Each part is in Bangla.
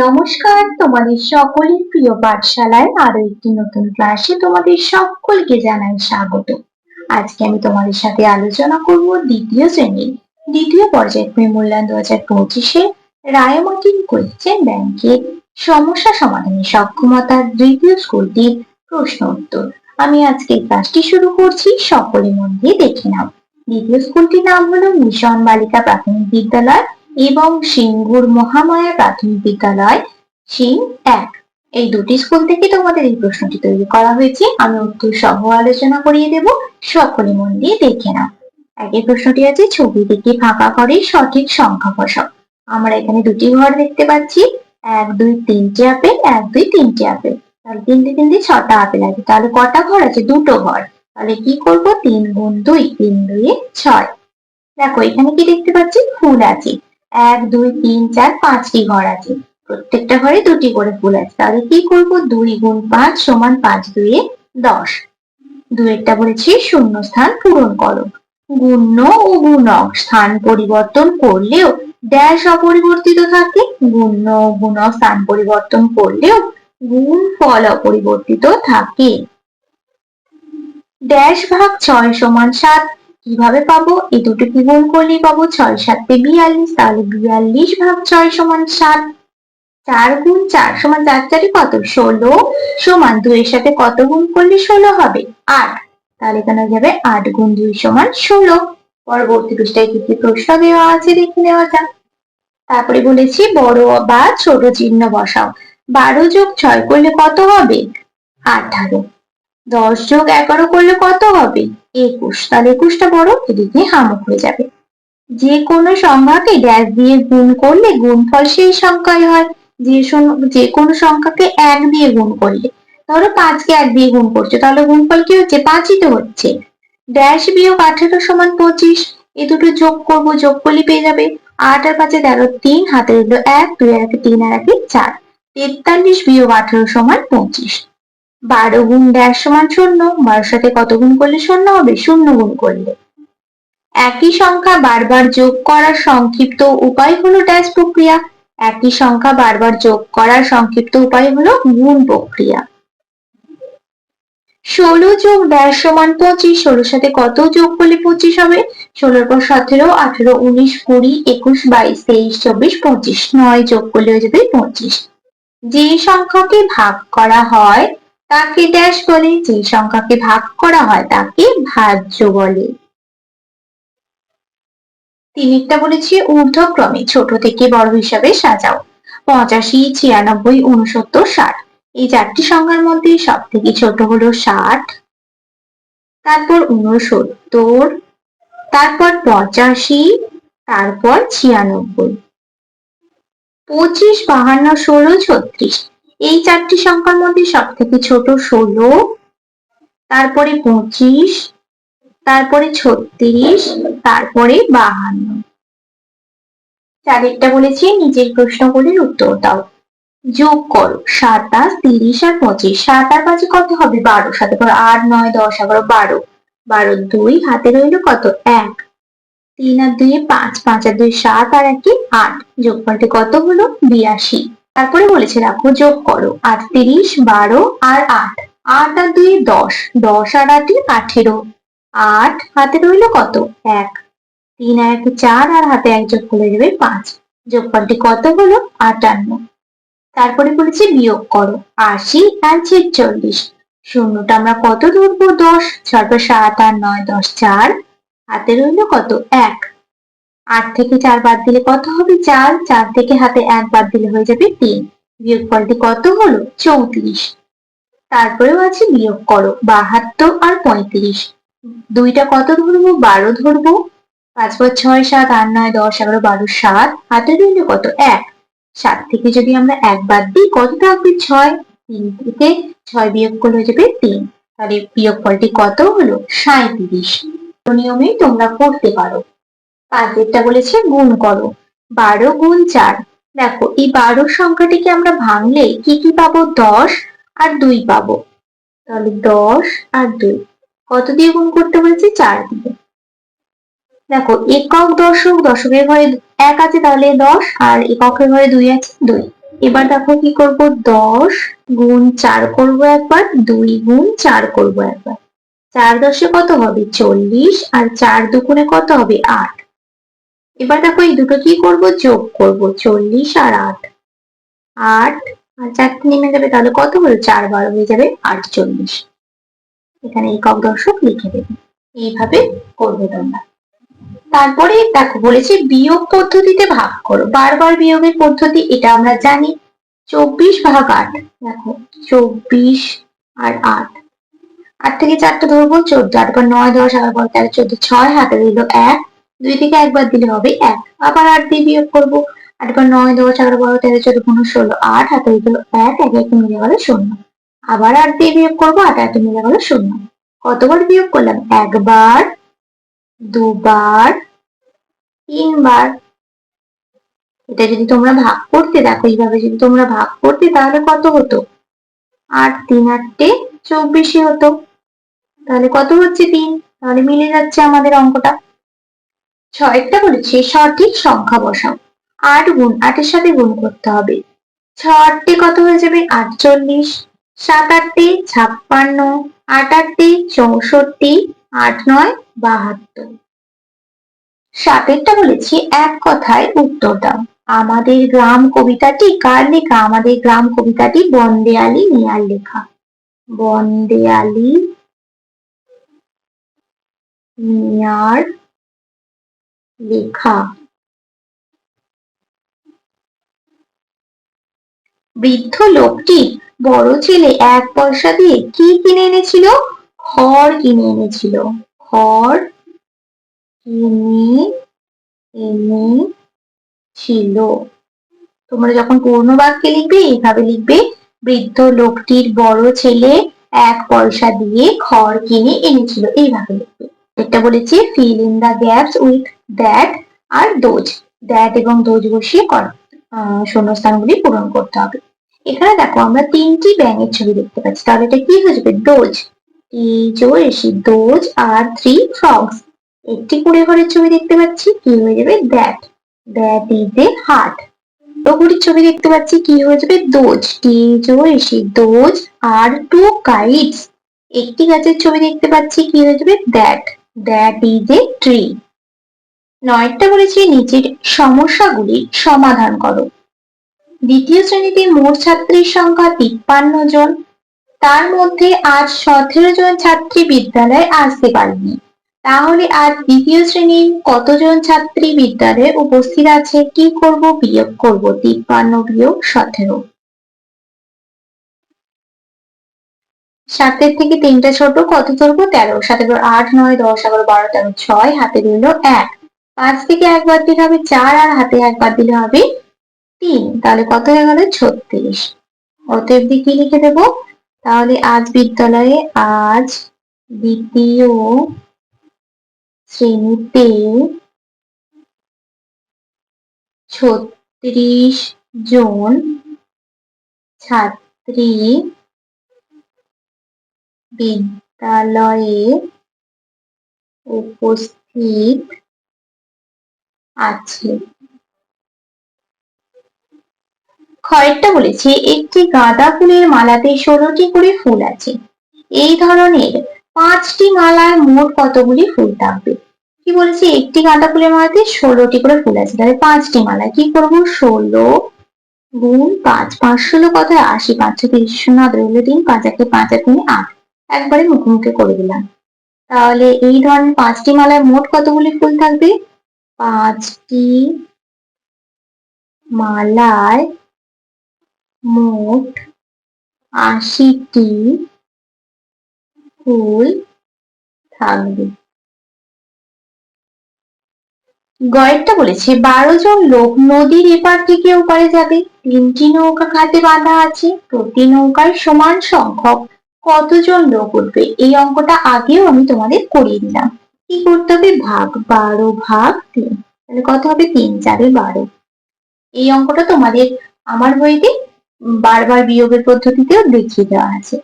নমস্কার, তোমাদের সকলের প্রিয় পাঠশালায় আরও একটি নতুন ক্লাসে তোমাদের সকলকে জানাই স্বাগত। আজকে আমি তোমাদের সাথে আলোচনা করব দ্বিতীয় শ্রেণির। দ্বিতীয় পর্যায়ক্রমে মূল্যায়ন দু হাজার পঁচিশে রায়মার্টিন কোয়েশ্চেন ব্যাংকের সমস্যা সমাধানের সক্ষমতার দ্বিতীয় স্কুলটির প্রশ্ন উত্তর। আমি আজকে ক্লাসটি শুরু করছি, সকলে মন দিয়ে দেখে নাও। দ্বিতীয় স্কুলটির নাম হলো মিশন বালিকা প্রাথমিক বিদ্যালয়। এবং সিঙ্গুর মহামায়া প্রাথমিক বিদ্যালয় সিং এক। এই দুটি স্কুল থেকে তোমাদের এই প্রশ্নটি তৈরি করা হয়েছে। আমি উত্তর সহ আলোচনা করিয়ে দেব। সকলে মন দিয়ে দেখে নাও। আগের প্রশ্নটি আছে, ছবি থেকে ফাঁকা করে সঠিক সংখ্যা বসাও। আমরা এখানে দুটি ঘর দেখতে পাচ্ছি। এক, দুই, তিনটে আপেল, এক, দুই, তিনটে আপেল। তাহলে তিনটে তিনটে, ছটা আপেল আছে। তাহলে কটা ঘর আছে? দুটো ঘর। তাহলে কি করব? তিন গুণ দুই, তিন দুইয়ে ছয়। দেখো, এখানে কি দেখতে পাচ্ছি? ফুল আছে। এক, দুই, তিন, চার, পাঁচটি ঘর আছে। প্রত্যেকটা ঘরে দুটি করে ফুল আছে। তাহলে কি করব? দুই গুণ পাঁচ সমান পাঁচ দুইয়ে দশ। দুয়েরটা বলেছি শূন্য স্থান পূরণ করো। গুণ্য ও গুণক, স্থান পরিবর্তন করলেও ড্যাশ অপরিবর্তিত থাকে। গুণ্য ও গুণক, স্থান পরিবর্তন করলেও গুণ ফল অপরিবর্তিত থাকে। ড্যাশ ভাগ ছয় সমান সাত কীভাবে পাবো? এই দুটোকে গুণ করলেই পাবো ছয় সাতে বিয়াল্লিশ, তাহলে বিয়াল্লিশ ভাগ ছয় সমান সাত, চার গুণ চার সমান চার চারে কত? ষোলো সমান দুইয়ের সাথে কত গুণ করলে ষোলো হবে? আট, তাহলে হয়ে যাবে? আট গুণ দুই সমান ষোলো। পরবর্তী পৃষ্ঠায় কি কি প্রশ্ন দেওয়া আছে দেখে নেওয়া যাক। তারপরে বলেছি, বড় বা ছোট চিহ্ন বসাও। বারো যোগ ছয় করলে কত হবে? আঠারো। দশ যোগ এগারো করলে কত হবে? একুশ। তাহলে একুশটা বড়, এদিকে হামক হয়ে যাবে। যে কোনো সংখ্যাকে ড্যাশ দিয়ে গুণ করলে গুণফল সেই সংখ্যায় হয়। যে যে কোনো সংখ্যাকে এক দিয়ে গুণ করলে। ধরো পাঁচকে এক দিয়ে গুণ করছ, তাহলে গুণফল কি হচ্ছে? পাঁচই তো হচ্ছে। ড্যাশ বিয়োগ আঠেরো সমান পঁচিশ, এ দুটো যোগ করব যোগ করলে পেয়ে যাবে। আট আর পাঁচে তেরো, তিন হাতে রইল এক, দুই একে তিন আর একে চার। তেতাল্লিশ বিয়োগ আঠেরো সমান পঁচিশ। বারো গুণ ড্যাশ সমান শূন্য, বারোর সাথে কত গুণ করলে শূন্য হবে? শূন্য গুণ করলে। একই সংখ্যা বারবার যোগ করার সংক্ষিপ্ত উপায় হলো ড্যাশ প্রক্রিয়া। একই সংখ্যা বারবার যোগ করার সংক্ষিপ্ত উপায় হলো গুণ প্রক্রিয়া। ষোলো যোগ ড্যাশ সমান পঁচিশ, ষোলোর সাথে কত যোগ করলে পঁচিশ হবে? ষোলোর পর সতেরো, আঠেরো, উনিশ, কুড়ি, একুশ, বাইশ, তেইশ, চব্বিশ, পঁচিশ। নয় যোগ করলে হয়ে যাবে পঁচিশ। যে সংখ্যাকে ভাগ করা হয় তাকে ড্যাশ বলে, যে সংখ্যাকে ভাগ করা হয় তাকে ভাজ্য বলে। তিনিটা বলেছি, ঊর্ধ্বক্রমে ছোট থেকে বড় হিসাবে সাজাও। পঁচাশি, ছিয়ানব্বই উনসত্তর ষাট। এই চারটি সংখ্যার মধ্যে সব থেকে ছোট হলো ষাট, তারপর উনসত্তর তারপর পঁচাশি, তারপর ছিয়ানব্বই। পঁচিশ, বাহান্ন, ষোলো, ছত্রিশ। এই চারটি সংখ্যার মধ্যে সব থেকে ছোট ষোলো, তারপরে পঁচিশ, তারপরে ছত্রিশ, তারপরে বাহান্ন। চারেরটা বলেছি, নিজের প্রশ্নগুলির উত্তর দাও। যোগ করো, সাতাশ, তিরিশ আর পঁচিশ। সাত আর পাঁচে কত হবে? বারো। সাথে করো আট, নয়, দশ, এগারো, বারো। বারো, দুই, হাতে রইল কত? এক। তিন আর দুই, পাঁচ। পাঁচ আর দুই, সাত। আর একে আট। যোগফলটি কত হলো? বিরাশি। তারপরে বলেছে রাখো যোগ করো। আটত্রিশ বারো আর আট। আট আর দুই, দশ। দশ আর আটে আঠেরো। আট হাতে রইল কত? এক। তিন এক, চার, আর হাতে এক যোগ করে দেবে পাঁচ। যোগফলটি কত হলো? আটান্ন। তারপরে বলেছে বিয়োগ করো। আশি আর ছেচল্লিশ। শূন্যটা আমরা কত ধরবো? দশ। ছয় সাত আর নয়, দশ, চার। হাতে রইল কত? এক। আট থেকে চার বাদ দিলে কত হবে চার? চার থেকে হাতে এক বাদ দিলে হয়ে যাবে তিন। বিয়োগফলটি কত হলো? চৌত্রিশ। তারপরেও আছে বিয়োগ করো, বাহাত্তর আর পঁয়ত্রিশ। দুইটা কত ধরবো? বারো ধরবো। পাঁচ পর ছয় সাত, আট নয় দশ, এগারো বারো সাত। হাতে রইল কত? এক। সাত থেকে যদি আমরা এক বাদ দিই, কত থাকবে? ছয়। তিন থেকে ছয় বিয়োগ করলে হয়ে যাবে তিন। তাহলে বিয়োগফলটি কত হলো? সাঁইত্রিশ। নিয়মে তোমরা করতে পারো। পাঁচেরটা বলেছে গুণ করো। বারো গুণ চার। দেখো, এই বারো সংখ্যাটিকে আমরা ভাঙলে কি কি পাবো? দশ আর দুই পাবো। তাহলে দশ আর দুই। কত দিয়ে গুণ করতে বলেছে? চার দিয়ে। দেখো, একক দশক, দশকের ঘরে এক আছে তাহলে দশ, আর এককের ঘরে দুই আছে দুই। এবার দেখো কি করব? দশ গুণ চার করব একবার, দুই গুণ চার করব একবার। চার দশে কত হবে? চল্লিশ। আর চার দুগুণে কত হবে? আট। এবার দেখো এই দুটো কি করব? যোগ করব। চল্লিশ আর আট। আট, আর চারটে নেমে যাবে তাহলে কত হলো? চার বারো হয়ে যাবে আটচল্লিশ। এখানে একক দর্শক লিখে দেবে। এইভাবে করবে তোমরা। তারপরে দেখো, বলেছে বিয়োগ পদ্ধতিতে ভাগ করো। বারবার বিয়োগের পদ্ধতি, এটা আমরা জানি। চব্বিশ ভাগ আট, দেখো, চব্বিশ আর আট। আট থেকে চারটে ধরবো, চোদ্দ। আট পর নয়, দশ, এগারো পর তেরো, চোদ্দ, ছয় হাতে দিল এক দুই থেকে একবার দিলে হবে, এক। আবার আট দিয়ে বিয়োগ করব। আট পর নয়, দশ, এগারো, বারো, তেরো, চোদ্দ, পনেরো, ষোলো, আট হাতে দিল এক এক এক মিলে গেল শূন্য। আবার আট দিয়ে বিয়োগ করব, আট আট মিলে গেল শূন্য। কতবার বিয়োগ করলাম? একবার, দুবার, তিনবার। এটা যদি তোমরা ভাগ করতে দেখো, এইভাবে যদি তোমরা ভাগ করতে, তাহলে কত হতো? আট তিন আটটে চব্বিশে হতো। তাহলে কত হচ্ছে তিন? তাহলে মিলে যাচ্ছে আমাদের অঙ্কটা। ছয়টা বলেছে সঠিক সংখ্যা বসাও। আট গুণ, আটের সাথে গুণ করতে হবে। ছ আটটে কত হয়ে যাবে? আটচল্লিশ। সাত আটটে ছাপ্পান্ন। আট আটটে চৌষট্টি। আট নয়, বাহাত্তর। সাতেরটা বলেছি, এক কথায় উত্তর দাও। আমাদের গ্রাম কবিতাটি কার লেখা? আমাদের গ্রাম কবিতাটি বন্দে আলী মিয়ার লেখা। বন্দে আলী মিয়ার লেখা। বৃদ্ধ লোকটি বড় ছেলে এক পয়সা দিয়ে কি কিনে এনেছিল? খড় কিনে এনেছিল। খড় কিনে এনেছিল। তোমরা যখন পূর্ণ বাক্যে লিখবে, এইভাবে লিখবে, বৃদ্ধ লোকটির বড় ছেলে এক পয়সা দিয়ে খড় কিনে এনেছিল। এইভাবে লিখবে। এটা বলেছি fill in the gaps with that R those that এবং দোজ বসিয়ে কর। শূন্যস্থানগুলি পূরণ করতে হবে। এখানে দেখো, আমরা তিনটি ব্যাঙের ছবি দেখতে পাচ্ছি। তাহলে এটা কি হয়ে যাবে? ডোজ এসি ডোজ আর থ্রি ফ্রগস একটি কুড়ে ঘরের ছবি দেখতে পাচ্ছি, কি হয়ে যাবে? That that is a hut টগুরির ছবি দেখতে পাচ্ছি, কি হয়ে যাবে? দোজ টিজো এসি দোজ আর টু কাইটস একটি গাছের ছবি দেখতে পাচ্ছি, কি হয়ে যাবে? That that is a tree নয়টা বলেছি নিচের সমস্যাগুলি সমাধান করো। দ্বিতীয় শ্রেণীতে মোট ছাত্রীর সংখ্যা তিপ্পান্ন জন। তার মধ্যে আজ সতেরো জন ছাত্রী বিদ্যালয়ে আসতে পারেনি। তাহলে আজ দ্বিতীয় শ্রেণির কতজন ছাত্রী বিদ্যালয়ে উপস্থিত আছে? কি করব? বিয়োগ করব। তিপ্পান্ন বিয়োগ সতেরো। সাতের থেকে তিনটা ছোট, কত ধরবো? তেরো। সাথে আট, নয়, দশ, এগারো, বারো, তেরো, ছয়, হাতে রইল এক। পাঁচ থেকে একবার দিলে হবে চার আর হাতে একবার দিলে হবে তিন। তাহলে কত হয়ে গেল? ছত্রিশ। অতএব কি লিখে দেব। তাহলে আজ বিদ্যালয়ে আজ দ্বিতীয় শ্রেণীতে ছত্রিশ জন ছাত্রী বিদ্যালয়ে উপস্থিত আছে। খয়েরটা বলেছে, একটি গাঁদা ফুলের মালাতে ষোলোটি করে ফুল আছে। এই ধরনের পাঁচটি মালায় মোট কতগুলি ফুল থাকবে? কি বলেছে? একটি গাঁদা ফুলের মালাতে ষোলোটি করে ফুল আছে। তাহলে পাঁচটি মালায় কি করব? ষোলো গুণ পাঁচ। পাঁচ ষোলো কথায় আশি পাঁচশো তিরিশ, শূন্য রইল তিন, পাঁচ, একে পাঁচ এক আট। একবারে মুখে মুখে করে দিলাম। তাহলে এই ধরনের পাঁচটি মালায় মোট কতগুলি ফুল থাকবে? পাঁচটি মালায় মোট আশিটি ফুল থাকবে। গয়েরটা বলেছে, বারো জন লোক নদীর এপার থেকে ওপারে যাবে। তিনটি নৌকা খাতে বাঁধা আছে। প্রতি নৌকায় সমান সংখ্যক কতজন লোক উঠবে? এই অঙ্কটা আগেও আমি তোমাদের করিয়ে দিলাম। কি করতে হবে? ভাগ বারো, ভাগ তিন। তাহলে কত হবে? তিন, চারে বারো। এই অঙ্কটা তোমাদের আমার বইতে বারবার বিয়োগের পদ্ধতিতেও দেখিয়ে দেওয়া আছে।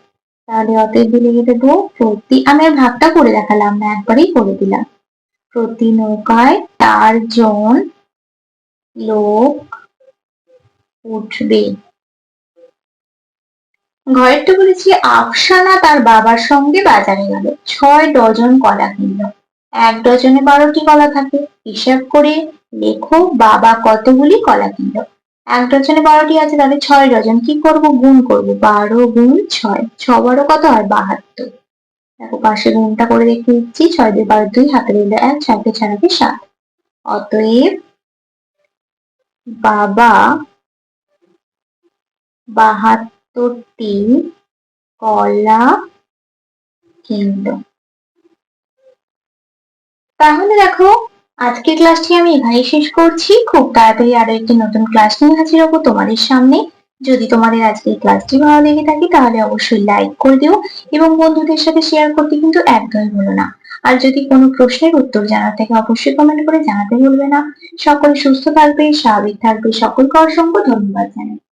তাহলে অতএব লিখে দেবো প্রতি আমি আর ভাগটা করে দেখালাম না, একবারই করে দিলাম। প্রতি নৌকায় চারজন লোক উঠবে। ঘরেরটা বলেছি আফসানা তার বাবার সঙ্গে বাজারে গেল। ছয় ডজন কলা কিনল। এক ডজনে বারোটি কলা থাকে। হিসাব করে লেখো বাবা কতগুলি কলা কিনল। এক ডজনে বারোটি আছে, তাহলে ছয় ডজন। কি করব? গুণ করব। বারো গুণ ছয়। ছ বারো কত হয়? বাহাত্তর। দেখো পাশে গুণটা করে রেখে দিচ্ছি। ছয় দুই বারো দুই, হাতে রইল এক চারটে ছাড়াতে সাত। অতএব বাবা বাহাত্তরটি কলা কিনল তাহলে দেখো, আজকের ক্লাসটি আমি এখানেই শেষ করছি। খুব তাড়াতাড়ি আরও একটি নতুন ক্লাস নিয়ে হাজির হব তোমাদের সামনে। যদি তোমাদের আজকের ক্লাসটি ভালো লেগে থাকে, তাহলে অবশ্যই লাইক করে দিও এবং বন্ধুদের সাথে শেয়ার করতে কিন্তু একদমই ভুলো না। আর যদি কোনো প্রশ্নের উত্তর জানার থাকে, অবশ্যই কমেন্ট করে জানাতে ভুলবে না। সকলে সুস্থ থাকবে, স্বাভাবিক থাকবে। সকলকে অসংখ্য ধন্যবাদ জানাই।